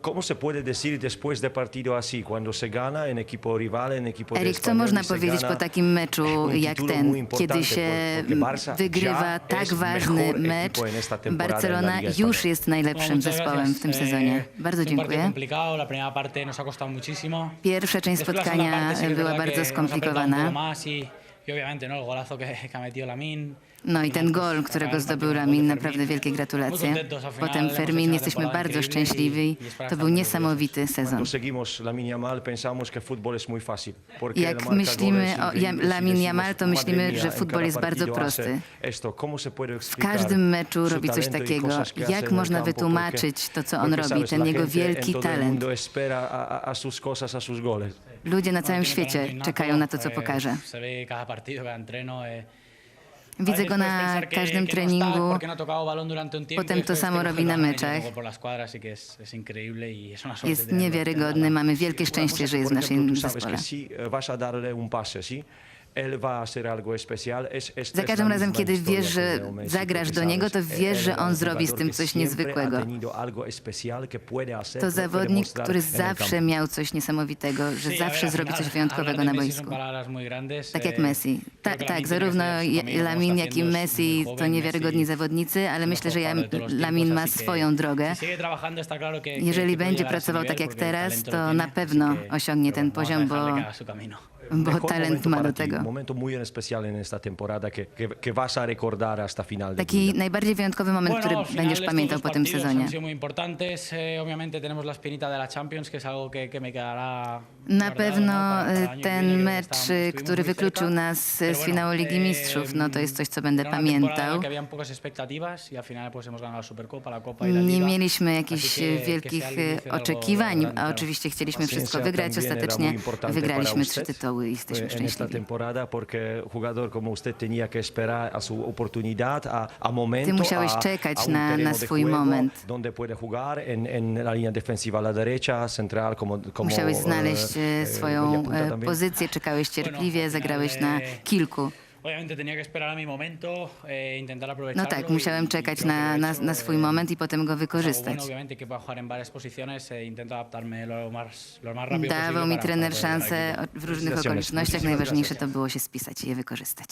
¿Cómo se puede decir después de partido así, cuando se gana en equipo rival, en equipo de Erik, co można powiedzieć po takim meczu un jak ten, muy importante, kiedy się wygrywa ya tak es ważny mejor mecz? Barcelona już jest No, najlepszym zespołem w tym Eh, sezonie. Bardzo dziękuję. Pierwsza część spotkania była bardzo skomplikowana. y, y obviamente no el golazo que, que ha metido Lamin. No i ten gol, którego zdobył Lamin, naprawdę wielkie gratulacje. Potem Fermin, jesteśmy bardzo szczęśliwi. To był niesamowity sezon. Jak myślimy o y Lamine decimos, Yamal, to "Madre myślimy, że futbol jest bardzo prosty. Esto, ¿cómo se puede W każdym meczu robi coś y takiego. Jak można wytłumaczyć to, co on robi, ten jego wielki talent? Ludzie na całym świecie czekają na to, co pokaże. Widzę go na każdym no treningu. no y Potem to samo robi na y meczach. y Jest niewiarygodny, mamy wielkie szczęście, że jest w naszym zespole. Za każdym razem, kiedy wiesz, że zagrasz do niego, to wiesz, że on zrobi z tym coś niezwykłego. To zawodnik, który zawsze miał coś niesamowitego, że zawsze zrobi coś wyjątkowego na boisku. Tak jak eh, Messi. creo Tak, tak, zarówno Lamin, jak i Messi to niewiarygodni zawodnicy, ale myślę, że Lamin ma swoją drogę. Jeżeli będzie pracował tak jak teraz, to na pewno osiągnie ten poziom, bo, bo talent ma do tego. Un momento muy en especial en esta temporada que, que, que vas a recordar hasta final de Taki najbardziej wyjątkowy moment, Bueno, który będziesz pamiętał po tym sezonie. Muy importantes. Eh, obviamente tenemos la espinita de la Champions, que es algo que, que me quedará. Na pewno ¿no? E, ten mecz, e, który wykluczył nas z finału Ligi eh, Mistrzów, no to jest coś, co będę pamiętał. y y Nie mieliśmy jakichś wielkich e, oczekiwań, a oczywiście chcieliśmy wszystko wygrać. Ostatecznie wygraliśmy trzy tytuły i jesteśmy szczęśliwi. Ty musiałeś czekać na- na swój moment. Musiałeś eh, znaleźć swoją media punta e, pozycję, czekałeś cierpliwie, zagrałeś na kilku. Momento, eh, No tak, y- musiałem y czekać na, na, na swój eh, moment i potem go wykorzystać. eh, Dawał posible mi trener szansę w różnych okolicznościach. Najważniejsze to było się spisać i je wykorzystać.